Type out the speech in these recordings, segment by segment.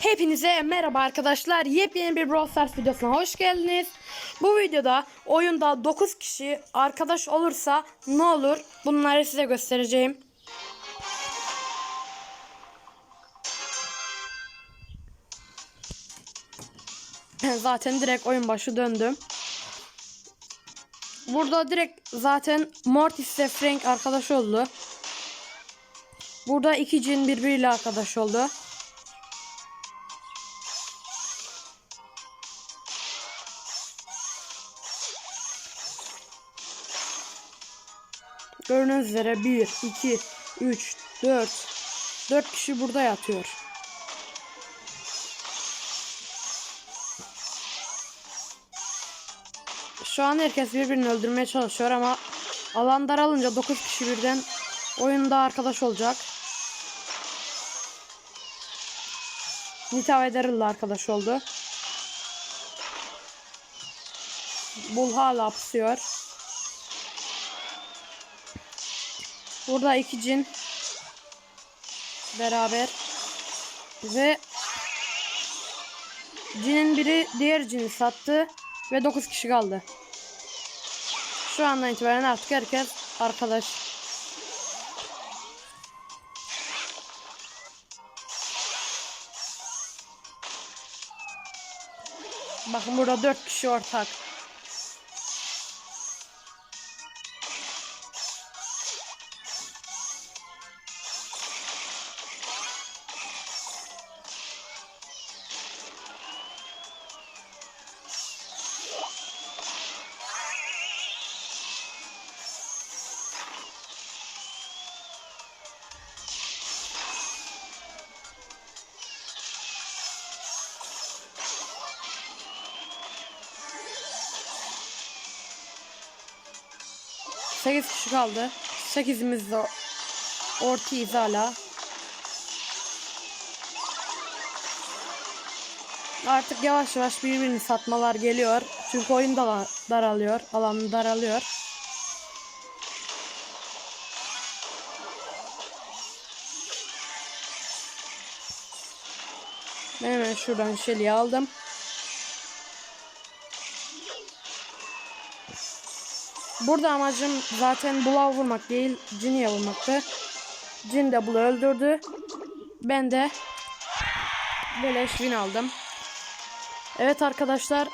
Hepinize merhaba arkadaşlar. Yepyeni bir Brawl Stars videosuna hoş geldiniz. Bu videoda oyunda 9 kişi arkadaş olursa ne olur bunları size göstereceğim. Zaten direkt oyun başı döndüm. Burada direkt zaten Mortis ile Frank arkadaş oldu. Burada iki cin birbiriyle arkadaş oldu. Gördüğünüz üzere 1, 2, 3, 4, 4 kişi burada yatıyor. Şu an herkes birbirini öldürmeye çalışıyor ama alan daralınca 9 kişi birden oyunda arkadaş olacak. Nita ve Daryl'la arkadaş oldu. Bull hala pusuyor. Burada iki cin beraber ve cinin biri diğer cini sattı ve 9 kişi kaldı. Şu andan itibaren artık herkes arkadaş. Bakın burada 4 kişi ortak. Sekiz kişi kaldı. Sekizimiz de ortayız hala. Artık yavaş yavaş birbirini satmalar geliyor. Çünkü oyun da daralıyor. Alan daralıyor. Hemen şuradan Shelly'i aldım. Burada amacım zaten Bull'a vurmak değil, Jinny'e vurmaktı. Jin de Bull'u öldürdü. Ben de beleş win aldım. Evet arkadaşlar,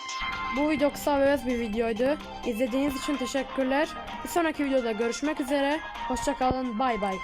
bu video kısa ve öz bir videoydu. İzlediğiniz için teşekkürler. Bir sonraki videoda görüşmek üzere. Hoşçakalın, bay bay.